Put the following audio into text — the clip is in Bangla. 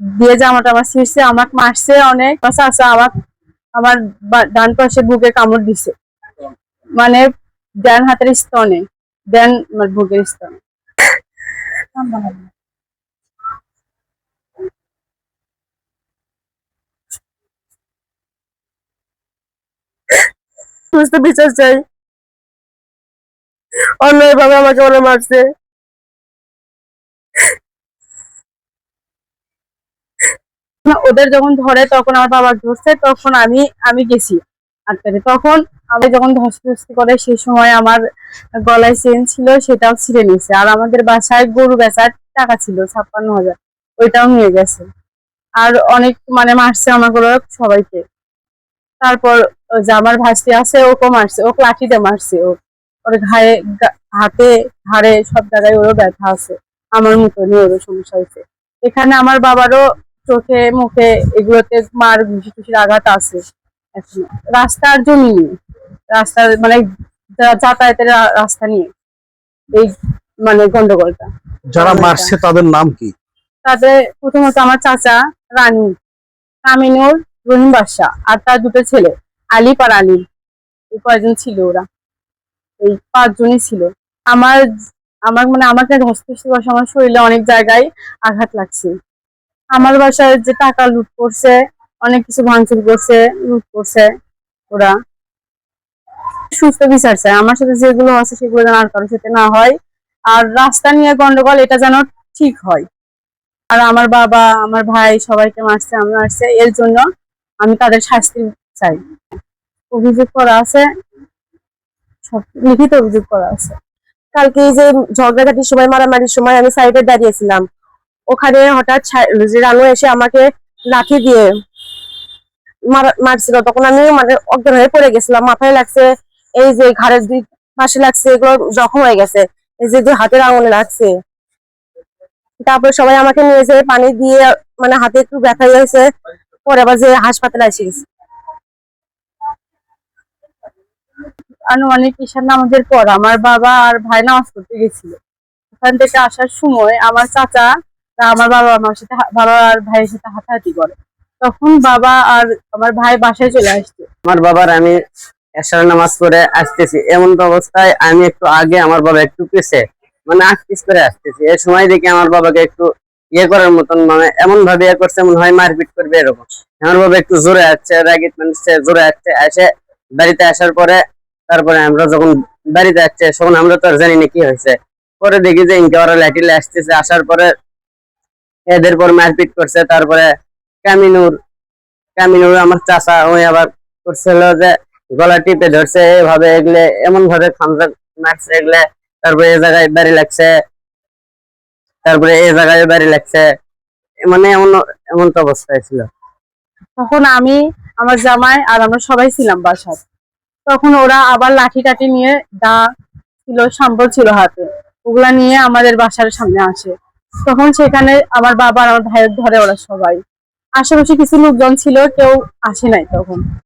দিয়ে জামাটা আমার ছিঁড়ছে, আমাকে মারছে অনেক। পাশে আছে আমার আমার ডান পাশে বুকে কামড় দিছে। মানে ডান হাতের স্তনে আমার বুকের স্তনে। সুস্থ বিচার চাই। অন্যায় ভাবে আমাকে ওরা মারছে। ওদের যখন ধরে তখন আমার বাবা ধরছে, তখন আমি আমি গেছি আটকাতে তখন আমি যখন ধস্তি করে সেই সময় আমার গলায় চেন ছিল, সেটাও ছিঁড়ে নিয়েছে। আর আমাদের বাসায় গরু বেচার টাকা ছিল, ছাপ্পান্ন হাজার। ওইটাও নিয়ে গেছে। আর অনেক মানে মারছে আমাগুলো সবাইকে। তারপর যে আমার ভাসি আছে ওকে মারছে ও লাঠিতে মারছে ও। ওর ঘায়ে হাতে, ঘাড়ে সব জায়গায় ওরও ব্যথা আছে। আমার মতনই ওরও সমস্যা হয়েছে। এখানে আমার বাবারও চোখে মুখে এগুলোতে মার ঘুষি টুসির আঘাত আছে এখনও। রাস্তার জমি নিয়ে রাস্তার মানে যাতায়াতের রাস্তা নিয়ে এই মানে গন্ডগোলটা। যারা। মারছে তাদের নাম কি? তাতে প্রথমত আমার চাচা রানী। কামিনুর রহিম বাদশা আর তার দুটো ছেলে আলিপ আর আলিম কয়জন ছিল ওরা। এই পাঁচজনই ছিল। আমার আমার মানে আমাকে বসে আমার শরীরে অনেক জায়গায় আঘাত লাগছে। আমার বাসায় যে টাকা লুট করছে, অনেক কিছু ভাঙচুর করছে, লুট করছে ওরা। সুস্থ বিচার চাই আমার সাথে যেগুলো আছে সেগুলো যেন আর কারোর সাথে না হয়। আর রাস্তা নিয়ে গন্ডগোল, এটা যেন ঠিক হয়। আর আমার বাবা, আমার ভাই সবাইকে মারছে, আমি মারছে, এর জন্য আমি তাদের শাস্তি চাই। অভিযোগ করা আছে, সব লিখিত অভিযোগ করা আছে। কালকে এই যে ঝগড়াঝাটির সময়, মারামারির সময় আমি সাইডে দাঁড়িয়েছিলাম। ওখানে হঠাৎ রানু এসে আমাকে লাঠি দিয়ে মারা- মারছিল। তখন আমি মানে অজ্ঞান হয়ে পড়ে গেছিলাম। মাথায় লাগছে এই যে ঘাড়ের দুই পাশে লাগছে, এগুলো জখম হয়ে গেছে। এই যে যে হাতের আঙুলে লাগছে। তারপরে সবাই আমাকে নিয়ে যে পানি দিয়ে মানে হাতে একটু ব্যথা হয়েছে। পরে আবার যে হাসপাতালে গেছে আনুমানিক ঈশান নামাজের পর। আমার বাবা আর ভাই নামাজ পড়তে গেছিল। ওখান থেকে আসার সময় আমার চাচা তা আমার বাবা আমার সাথে বাবা আর ভাইয়ের সাথে হাতাহাতি করে। তখন বাবা আর আমার ভাই বাসায় চলে আসছে। আমার বাবার আমি এশার নামাজ পড়ে আসতেছি। এমন অবস্থায় আমি একটু আগে আমার বাবা একটু পিছে মানে আগ পিছ করে আসতেছি। এই সময় দেখি আমার বাবাকে একটু ইয়ে করার মতন মানে এমন ভাবে ইয়ে করছে, মনে হয় মারপিট করবে এরকম। আমার বাবা একটু জোরে আসছে, রাগিত মানুষে জোরে আসছে, এসে বাড়িতে আসার পরে, তারপরে আমরা যখন বাড়িতে আসছে, তখন আমরা তো আর জানি না কি হয়েছে। পরে দেখি যে ইনকে ওরা লাঠিলে আসতেছে। আসার পরে এদের পর মারপিট করছে, তারপরে কামিনুর কামিনুর আমার চাচা ওই আবার করছিল যে গলা টিপে ধরছে, এভাবে এগুলে এমন ভাবে খামচা মারছে এগুলে। তারপরে এ জায়গায় বাড়ি লাগছে, তারপরে এ জায়গায় বাড়ি লাগছে মানে এমন এমন তো অবস্থায় ছিল। তখন আমি, আমার জামাই আর আমরা সবাই ছিলাম বাসায়। তখন ওরা আবার লাঠি টাঠি নিয়ে দা ছিল, সম্বল ছিল হাতে। ওগুলা নিয়ে আমাদের বাসার সামনে আসে। তখন সেখানে আমার বাবা আর আমার ভাইয়ের ধরে ওরা সবাই। আশেপাশে কিছু লোকজন ছিল, কেউ আসে নাই তখন।